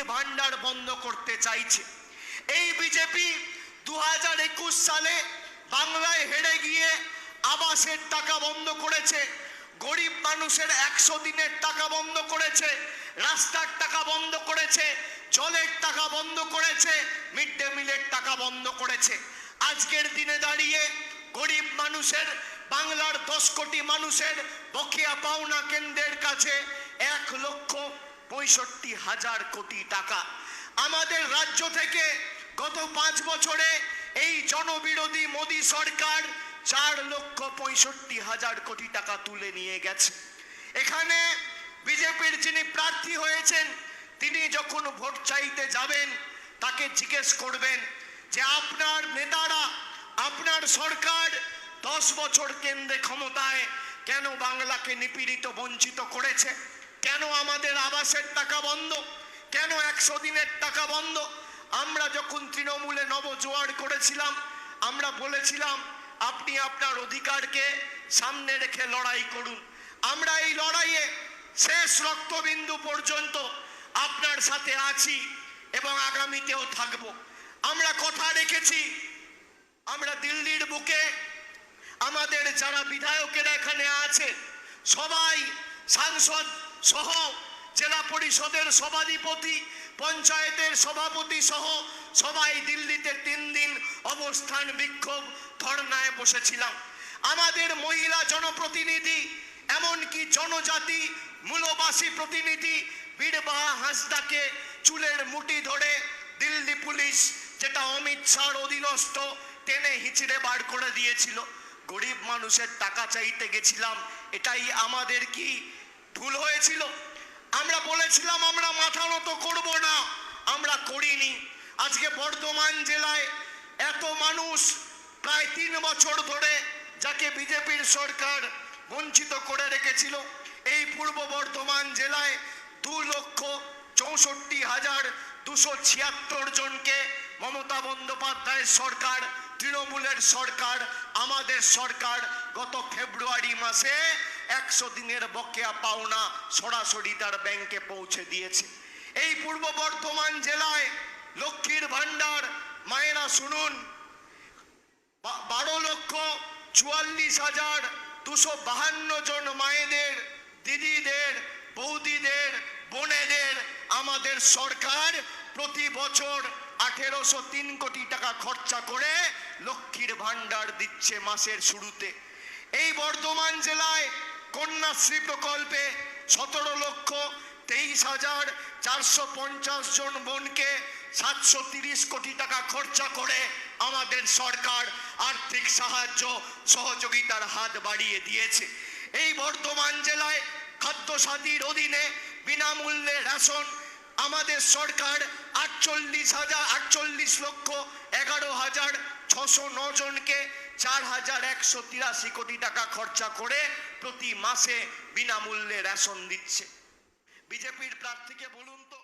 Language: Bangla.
লক্ষ্মীর ভান্ডার বন্ধ করতে চাইছে। এই বিজেপি দু হাজার একুশ সালে বাংলায় হেরে গিয়ে আবাসের টাকা বন্ধ করেছে, গরিব মানুষের একশো দিনের টাকা বন্ধ করেছে, রাস্তার টাকা বন্ধ করেছে, জলের টাকা বন্ধ করেছে, মিড ডে মিলের টাকা বন্ধ করেছে। আজকের দিনে দাঁড়িয়ে গরিব মানুষের, বাংলার দশ কোটি মানুষের বকেয়া পাওনা কেন্দ্রের কাছে এক লক্ষ পঁয়ষট্টি হাজার কোটি টাকা। আমাদের রাজ্য থেকে গত পাঁচ বছরে এই জনবিরোধী মোদী সরকার চার লক্ষ পঁয়ষট্টি হাজার কোটি টাকা তুলে নিয়ে গেছে। এখানে বিজেপির যিনি প্রার্থী হয়েছেন, তিনি যখন ভোট চাইতে যাবেন, তাকে জিজ্ঞেস করবেন যে আপনার নেতারা, আপনার সরকার দশ বছর কেন্দ্রে ক্ষমতায় কেন বাংলাকে নিপীড়িত, বঞ্চিত করেছে? কেন আমাদের আবাসের টাকা বন্ধ? কেন একশো দিনের টাকা বন্ধ? আমরা যখন তৃণমূলে নবজোয়ার করেছিলাম, আমরা বলেছিলাম, আপনি আপনার অধিকারকে সামনে রেখে লড়াই করুন। আমরা এই লড়াইয়ে শেষ রক্তবিন্দু পর্যন্ত আপনার সাথে আছি এবং আগামীতেও থাকব। আমরা কথা রেখেছি, আমরা দিল্লির বুকে, আমাদের যারা বিধায়কেরা এখানে আছে সবাই সাংসদ সহ জেলা পরিষদের সভাধিপতি, পঞ্চায়েতের সভাপতি সহ সবাই দিল্লিতে তিন দিন অবস্থান বিক্ষোভ ধর্নায় বসেছিলাম। আমাদের মহিলা জনপ্রতিনিধি, এমনকি জনজাতি মূলবাসী প্রতিনিধি বীরবাহা হাঁসদাকে চুলের মুটি ধরে দিল্লি পুলিশ যেটা অমিত শাহর অধীনস্থ টেনে হিচড়ে বার করে দিয়েছিল। গরিব মানুষের টাকা চাইতে গেছিলাম, এটাই আমাদের কি ভুল হয়েছিল। আমরা বলেছিলাম, আমরা মাথা নত করব না। আমরা করিনি। আজকে বর্ধমান জেলায় এত মানুষ প্রায় তিন বছর ধরে যাকে বিজেপির সরকার বঞ্চিত করে রেখেছিল, এই পূর্ব বর্ধমান জেলায় দু লক্ষ চৌষট্টি হাজার দুশো ছিয়াত্তর জনকে মমতা বন্দ্যোপাধ্যায়ের সরকার, তৃণমূলের সরকার, আমাদের সরকার গত ফেব্রুয়ারি মাসে একশো দিনের বকেয়া পাওনা সরাসরি তার ব্যাংকে পৌঁছে দিয়েছে। এই পূর্ব বর্ধমান জেলায় লক্ষ্মীর ভান্ডার মায়েরা শুনুন বারো লক্ষ চুয়াল্লিশ হাজার দুশো বাহান্ন জন মায়েদের, দিদিদের, বৌদিদের, বোনেদের আমাদের সরকার প্রতি বছর আঠেরোশো তিন কোটি টাকা খরচা করে লক্ষ্মীর ভান্ডার দিচ্ছে মাসের শুরুতে। এই বর্ধমান জেলায় কন্যাশ্রী প্রকল্পে সতেরো লক্ষ তেইশ হাজার চারশো পঞ্চাশ জন বোনকে সাতশো তিরিশ কোটি টাকা খরচা করে আমাদের সরকার আর্থিক সাহায্য সহযোগিতার হাত বাড়িয়ে দিয়েছে। এই বর্ধমান জেলায় খাদ্য সাথীর অধীনে বিনামূল্যে রেশন আমাদের সরকার আটচল্লিশ হাজার আটচল্লিশ লক্ষ এগারো হাজার ছশো জনকে চার হাজার একশো তিরাশি কোটি টাকা খরচা করে প্রতি মাসে বিনামূল্যে রেশন দিচ্ছে। বিজেপির প্রার্থীকে বলুন তো